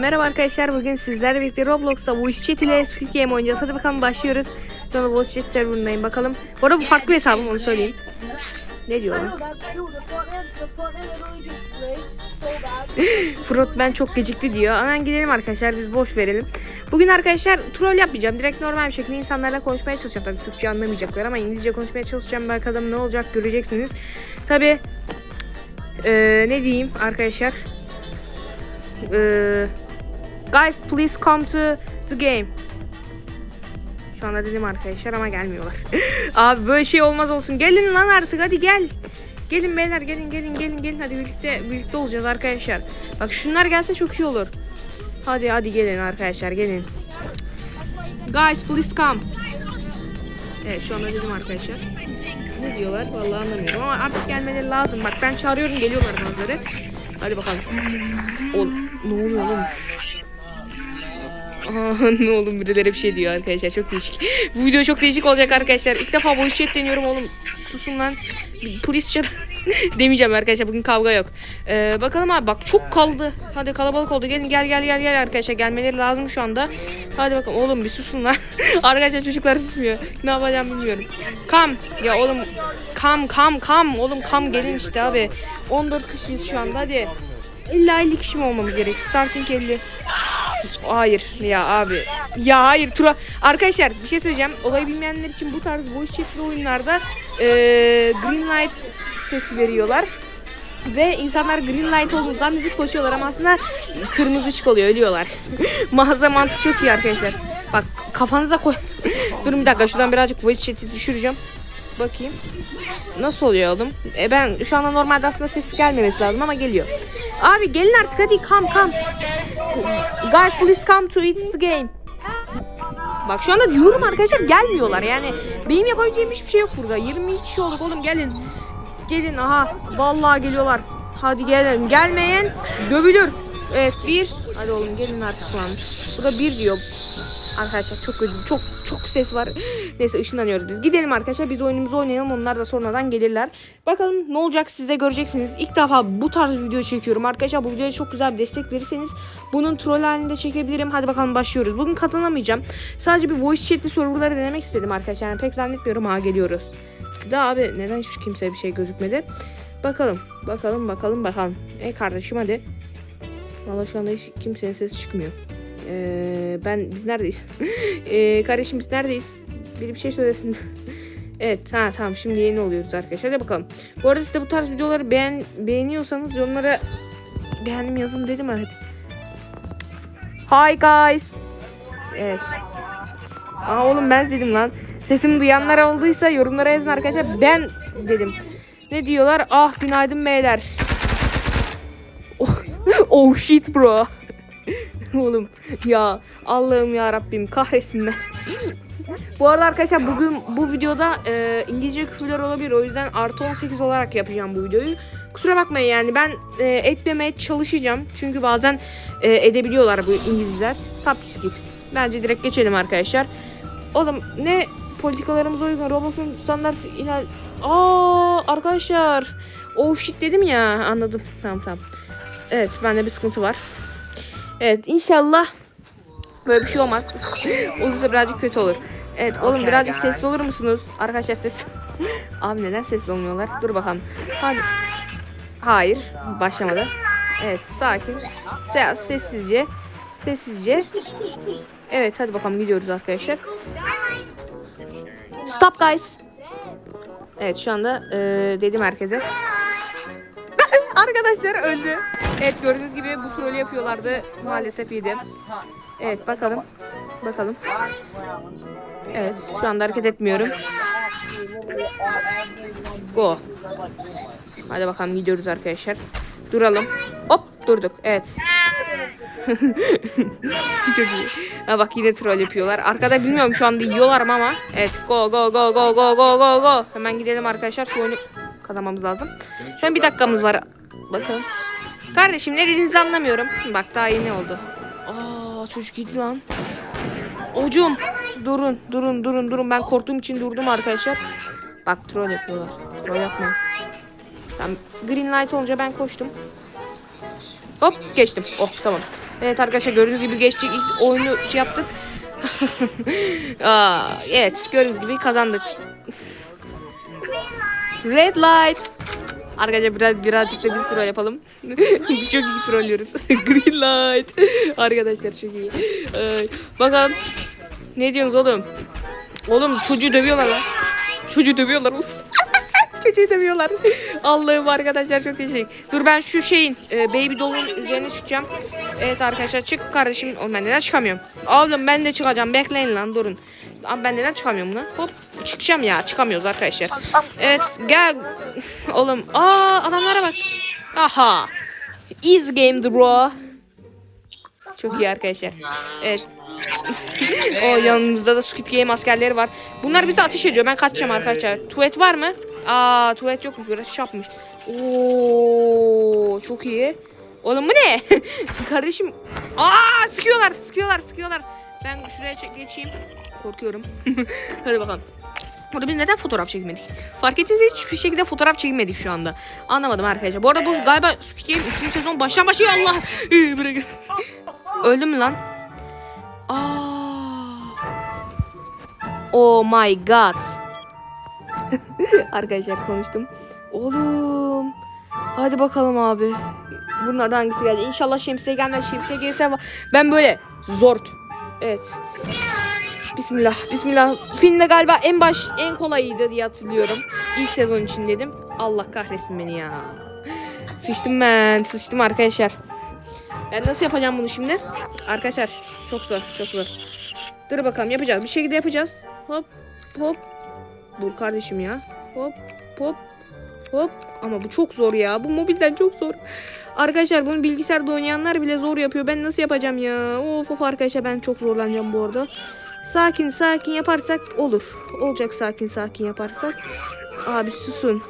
Merhaba arkadaşlar bugün sizlerle birlikte Roblox'ta Voice Chat ile Squid Game oynayacağız. Hadi bakalım başlıyoruz. Şu anda Voice Chat serverındayım bakalım. Bu arada bu farklı hesabım onu söyleyeyim. Ne diyor bad. Frotman çok gecikti diyor. Hemen gidelim arkadaşlar biz boş verelim. Bugün arkadaşlar troll yapmayacağım. Direkt normal bir şekilde insanlarla konuşmaya çalışacağım. Tabii Türkçe anlamayacaklar ama İngilizce konuşmaya çalışacağım. Bakalım ne olacak göreceksiniz. Tabi ne diyeyim arkadaşlar. Eee, guys please come to the game. Şu anda dedim arkadaşlar ama gelmiyorlar. Abi böyle şey olmaz olsun. Gelin lan artık hadi gel. Gelin beyler gelin gelin gelin gelin hadi birlikte birlikte olacağız arkadaşlar. Bak şunlar gelse çok iyi olur. Hadi hadi gelin arkadaşlar gelin. Guys please come. Evet şu anda dedim arkadaşlar. Ne diyorlar vallahi anlamıyorum ama artık gelmeleri lazım. Bak ben çağırıyorum geliyorlar bazıları. Hadi bakalım. Ol ne oluyor oğlum? Ne oğlum birileri bir şey diyor arkadaşlar çok değişik. Bu video çok değişik olacak arkadaşlar. İlk defa voice chat deniyorum oğlum. Susun lan. Please chat. Demeyeceğim arkadaşlar bugün kavga yok. Ee, bakalım abi bak çok kaldı. Hadi kalabalık oldu. Gelin gel gel gel gel arkadaşlar gelmeleri lazım şu anda. Hadi bakalım oğlum bir susun lan. arkadaşlar çocuklar susmuyor. Ne yapacağım bilmiyorum. Kam ya oğlum kam kam kam oğlum kam gelin işte abi. 14 kişiyiz şu anda hadi. İlla 50 kişi mi olmamız gerek? Starting 50. Hayır ya abi. Ya hayır Tura. Arkadaşlar bir şey söyleyeceğim. Olayı bilmeyenler için bu tarz voice chat'li oyunlarda eee, green light sesi veriyorlar. Ve insanlar green light olduğunu zannedip koşuyorlar ama aslında kırmızı ışık oluyor ölüyorlar. Mağaza mantık çok iyi arkadaşlar. Bak kafanıza koy. Durun bir dakika şuradan birazcık voice chat'i düşüreceğim. Bakayım. Nasıl oluyor oğlum? E ben şu anda normalde aslında ses gelmemesi lazım ama geliyor. Abi gelin artık hadi come come. Guys please come to it's the game. Bak şu anda diyorum arkadaşlar gelmiyorlar yani. Benim yapabileceğim hiçbir şey yok burada. 20 kişi olduk oğlum gelin. Gelin aha vallahi geliyorlar. Hadi gelin. Gelmeyen dövülür. Evet bir. Hadi oğlum gelin artık lan. Bu da bir diyor. Arkadaşlar çok kötü. Çok çok ses var. Neyse ışınlanıyoruz biz. Gidelim arkadaşlar. Biz oyunumuzu oynayalım. Onlar da sonradan gelirler. Bakalım ne olacak siz de göreceksiniz. İlk defa bu tarz bir video çekiyorum. Arkadaşlar bu videoya çok güzel bir destek verirseniz bunun troll halinde çekebilirim. Hadi bakalım başlıyoruz. Bugün katılamayacağım. Sadece bir voice chat'li serverları denemek istedim arkadaşlar. Yani pek zannetmiyorum. Ha geliyoruz. Da abi neden hiç kimseye bir şey gözükmedi? Bakalım. Bakalım bakalım bakalım. E kardeşim hadi. Valla şu anda hiç kimsenin sesi çıkmıyor. Ee, ben biz neredeyiz? ee, kardeşim biz neredeyiz? Biri bir şey söylesin. evet ha tamam şimdi yeni oluyoruz arkadaşlar. Hadi bakalım. Bu arada siz de bu tarz videoları beğen beğeniyorsanız yorumlara beğendim yazın dedim hadi. Hi guys. Evet. Aa oğlum ben dedim lan. Sesimi duyanlar olduysa yorumlara yazın arkadaşlar. Ben dedim. Ne diyorlar? Ah günaydın beyler. Oh, oh shit bro. Oğlum ya Allah'ım ya Rabbim kahretsin ben. bu arada arkadaşlar bugün bu videoda e, İngilizce küfürler olabilir. O yüzden artı 18 olarak yapacağım bu videoyu. Kusura bakmayın yani ben e, etmemeye çalışacağım. Çünkü bazen e, edebiliyorlar bu İngilizler. Top skip. Bence direkt geçelim arkadaşlar. Oğlum ne politikalarımıza uygun Roblox'un standart ihlal... Aa arkadaşlar. Oh shit dedim ya anladım. Tamam tamam. Evet bende bir sıkıntı var. Evet inşallah böyle bir şey olmaz. Olursa birazcık kötü olur. Evet oğlum birazcık sessiz olur musunuz? Arkadaşlar ses. Abi neden sessiz olmuyorlar? Dur bakalım. Hadi. Hayır başlamadı. Evet sakin. Se- sessizce. Sessizce. Evet hadi bakalım gidiyoruz arkadaşlar. Stop guys. Evet şu anda eee, dedim herkese. Arkadaşlar öldü. Evet gördüğünüz gibi bu trolü yapıyorlardı. Maalesef yedi. Evet bakalım. Bakalım. Evet şu anda hareket etmiyorum. Go. Hadi bakalım gidiyoruz arkadaşlar. Duralım. Hop durduk. Evet. Çok iyi. Ha bak yine troll yapıyorlar. Arkada bilmiyorum şu anda yiyorlar mı ama. Evet go go go go go go go go. Hemen gidelim arkadaşlar. Şu oyunu kazanmamız lazım. Şu an bir dakikamız var. Bakalım. Kardeşim ne dediğinizi anlamıyorum. Bak daha yeni oldu. Aa çocuk gitti lan. Hocam durun durun durun durun ben korktuğum için durdum arkadaşlar. Bak troll yapıyorlar. Troll yapmayın. Tamam green light olunca ben koştum. Hop geçtim. Oh tamam. Evet arkadaşlar gördüğünüz gibi geçtik. İlk oyunu şey yaptık. Aa, evet gördüğünüz gibi kazandık. Red light. Arkadaşlar biraz, birazcık da biz troll yapalım. çok iyi trollüyoruz. Green light. Arkadaşlar çok iyi. Ay, bakalım. Ne diyorsunuz oğlum? Oğlum çocuğu dövüyorlar lan. Çocuğu dövüyorlar oğlum. Çocuğu dövüyorlar. Allah'ım arkadaşlar çok teşekkür. Dur ben şu şeyin e, baby doll'un üzerine çıkacağım. Evet arkadaşlar çık kardeşim. Oğlum ben neden çıkamıyorum? Oğlum ben de çıkacağım. Bekleyin lan durun. Abi ben neden çıkamıyorum buna? Hop çıkacağım ya. Çıkamıyoruz arkadaşlar. Evet gel. Oğlum aa adamlara bak. Aha. Easy game bro. Çok iyi arkadaşlar. Evet. o yanımızda da Squid Game askerleri var. Bunlar bizi ateş ediyor. Ben kaçacağım arkadaşlar. Tuvalet var mı? Aa tuvalet yokmuş. Burası şapmış. Oo çok iyi. Oğlum bu ne? Kardeşim. Aa sıkıyorlar, sıkıyorlar, sıkıyorlar. Ben şuraya geçeyim. Korkuyorum. Hadi bakalım. Burada biz neden fotoğraf çekmedik? Fark ettiniz hiçbir şekilde fotoğraf çekmedik şu anda. Anlamadım arkadaşlar. Bu arada bu galiba Squid Game 3. sezon baştan başlıyor Allah. Bırakın. Öldü mü lan? Oh my god. Arkadaşlar konuştum. Oğlum. Hadi bakalım abi. Bunlardan hangisi geldi? İnşallah şemsiye gelmez. Şemsiye gelirse ben böyle zort. Evet. Bismillah. Bismillah. Filmde galiba en baş en kolayıydı diye hatırlıyorum. İlk sezon için dedim. Allah kahretsin beni ya. Sıçtım ben. Sıçtım arkadaşlar. Ben nasıl yapacağım bunu şimdi? Arkadaşlar çok zor. Çok zor. Dur bakalım yapacağız. Bir şekilde yapacağız. Hop hop. Dur kardeşim ya. Hop hop hop. Ama bu çok zor ya. Bu mobilden çok zor. Arkadaşlar bunu bilgisayarda oynayanlar bile zor yapıyor. Ben nasıl yapacağım ya? Of of arkadaşlar ben çok zorlanacağım bu arada. Sakin sakin yaparsak olur. Olacak sakin sakin yaparsak. Abi susun.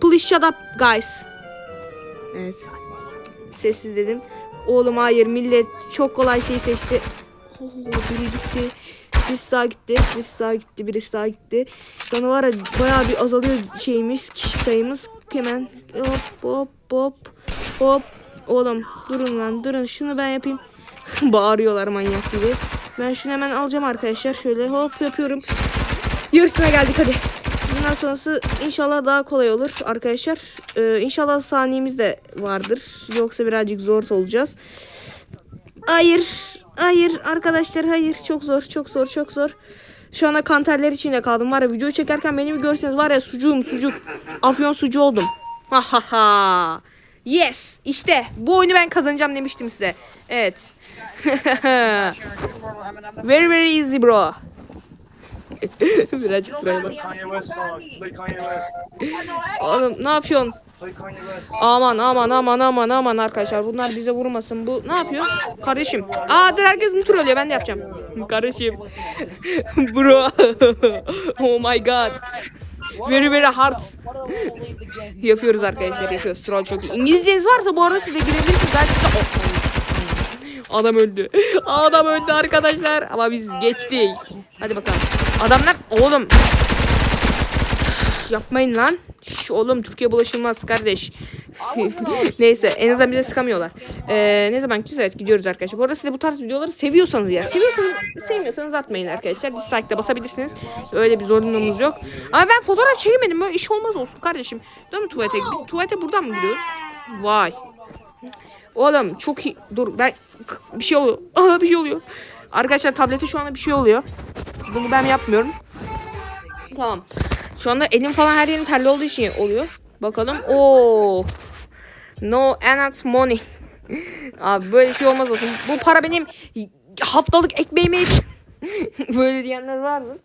Please shut up guys. Evet. Sessiz dedim. Oğlum hayır millet çok kolay şey seçti. Oo, biri gitti. Birisi daha gitti. Birisi daha gitti. Birisi daha gitti. Şu an var ya bayağı bir azalıyor şeyimiz. Kişi sayımız. Hemen hop hop hop hop. Oğlum durun lan durun. Şunu ben yapayım. Bağırıyorlar manyak gibi. Ben şunu hemen alacağım arkadaşlar. Şöyle hop yapıyorum. Yarısına geldik hadi. Bundan sonrası inşallah daha kolay olur arkadaşlar. Ee, inşallah saniyemiz de vardır. Yoksa birazcık zor olacağız. Hayır. Hayır arkadaşlar hayır. Çok zor çok zor çok zor. Şu anda kanterler içinde kaldım. Var ya video çekerken beni bir görseniz var ya sucuğum sucuk. Afyon sucuğu oldum. Ha ha ha. Yes. işte bu oyunu ben kazanacağım demiştim size. Evet. very very easy bro. Birazcık buraya bak. Oğlum ne yapıyorsun? Aman aman aman aman aman arkadaşlar bunlar bize vurmasın. Bu ne yapıyor? Kardeşim. Aa dur herkes mi trollüyor ben de yapacağım. Kardeşim. Bro. oh my god. Very very hard. Yapıyoruz arkadaşlar yapıyoruz. Troll çok iyi. İngilizceniz varsa bu arada siz de girebilirsiniz. Size... Oh. Adam öldü. Adam öldü arkadaşlar. Ama biz geçtik. Hadi bakalım. Adamlar oğlum Yapmayın lan. Şş, oğlum Türkiye bulaşılmaz kardeş. Neyse en azından bize sıkamıyorlar. Ee, ne zaman gideceğiz? Evet gidiyoruz arkadaşlar. Bu arada siz de bu tarz videoları seviyorsanız ya. Seviyorsanız sevmiyorsanız atmayın arkadaşlar. Dislike de basabilirsiniz. Öyle bir zorunluluğumuz yok. Ama ben fotoğraf çekemedim. Böyle iş olmaz olsun kardeşim. Değil mi tuvalete? Biz tuvalete buradan mı gidiyoruz? Vay. Oğlum çok iyi. Dur ben bir şey oluyor. Aa bir şey oluyor. Arkadaşlar tablete şu anda bir şey oluyor. Bunu ben yapmıyorum. Tamam. Şu anda elim falan her yerim terli olduğu için oluyor. Bakalım. Oo. No enough money. Abi böyle şey olmaz olsun. Bu para benim haftalık ekmeğime Böyle diyenler var mı?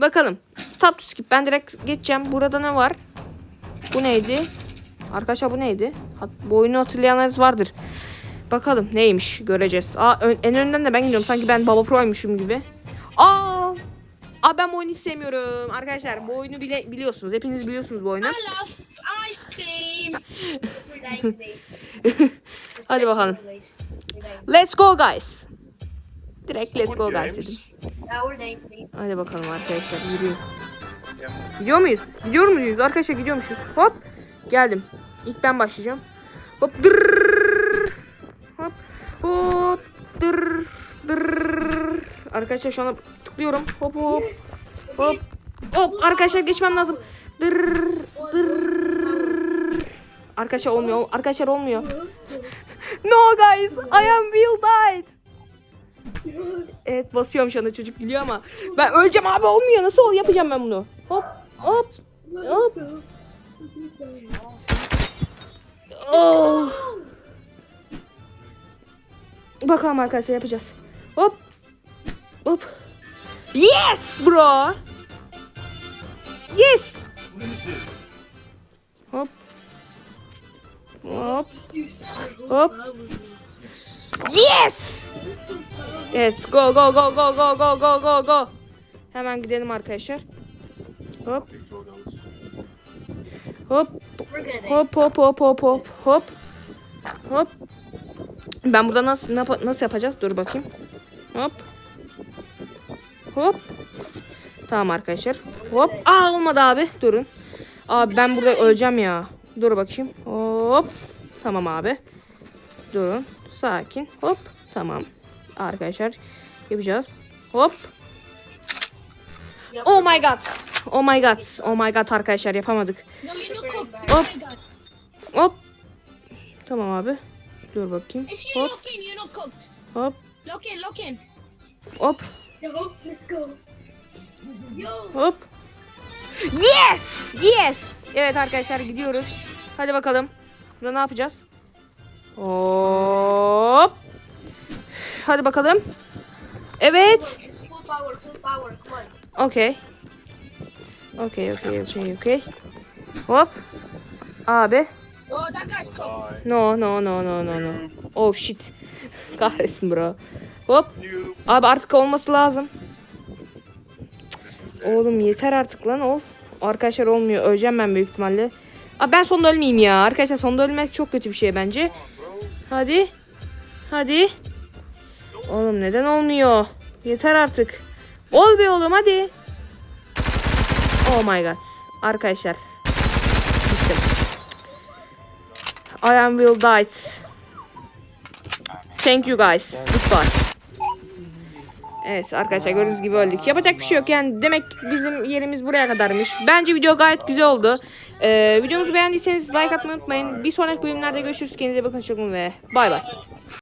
Bakalım. Tap to skip. Ben direkt geçeceğim. Burada ne var? Bu neydi? Arkadaşlar bu neydi? Bu oyunu hatırlayanlarınız vardır. Bakalım neymiş göreceğiz. Aa ön- en önden de ben gidiyorum. Sanki ben Baba Pro'ymuşum gibi. Aa! Aa ben bu oyunu istemiyorum. Arkadaşlar bu oyunu bile biliyorsunuz. Hepiniz biliyorsunuz bu oyunu. Hadi bakalım. Let's go guys. Direkt let's go guys dedim. Hadi bakalım arkadaşlar yürüyün. Gidiyor muyuz? Gidiyor muyuz? Arkadaşlar gidiyormuşuz. Hop. Geldim. İlk ben başlayacağım. Hop dırrrr. Hop hop dırrrr. Dırrrr. Arkadaşlar şu anda tıklıyorum. Hop hop. Hop. Hop arkadaşlar geçmem lazım. Dırrrr. Arkadaşlar olmuyor. Arkadaşlar olmuyor. No guys, I am will died. Evet basıyorum şu anda çocuk gülüyor ama ben öleceğim abi olmuyor. Nasıl ol yapacağım ben bunu? Hop hop hop. Oh. Bakalım arkadaşlar yapacağız. Hop. Hop. Yes bro. Yes. Hop. Hop. Yes. Evet go go go go go go go go go. Hemen gidelim arkadaşlar. Hop hop hop hop hop hop hop hop. Hop. Ben burada nasıl nasıl yapacağız? Dur bakayım. Hop. Hop. Tamam arkadaşlar. Hop. Aa olmadı abi. Durun. Abi ben burada öleceğim ya. Dur bakayım. Hop. Tamam abi. Durun. Sakin. Hop. Tamam. Arkadaşlar yapacağız. Hop. Oh my god. Oh my god. Oh my god arkadaşlar yapamadık. Hop. Hop. Tamam abi. Dur bakayım. You Hop. Hop. Hop. Yo, let's go. Yo. Hop. Yes! Yes! Evet arkadaşlar gidiyoruz. Hadi bakalım. Burada ne yapacağız? Hop. Hadi bakalım. Evet. Okey. Okey, okey, okey, okey. Hop. Abi. No, no, no, no, no, no. Oh shit. Kahretsin bro. Hop. Abi artık olması lazım. Oğlum yeter artık lan ol. Arkadaşlar olmuyor. Öleceğim ben büyük ihtimalle. Abi ben sonunda ölmeyeyim ya. Arkadaşlar sonunda ölmek çok kötü bir şey bence. Hadi. Hadi. Oğlum neden olmuyor? Yeter artık. Ol be oğlum hadi. Oh my god. Arkadaşlar. Bittim. I am will die. Thank you guys. Goodbye. Evet arkadaşlar gördüğünüz gibi öldük. Yapacak bir şey yok yani demek bizim yerimiz buraya kadarmış. Bence video gayet güzel oldu. Ee, videomuzu beğendiyseniz like atmayı unutmayın. Bir sonraki bölümlerde görüşürüz. Kendinize bakın. Hoşçakalın ve bay bay.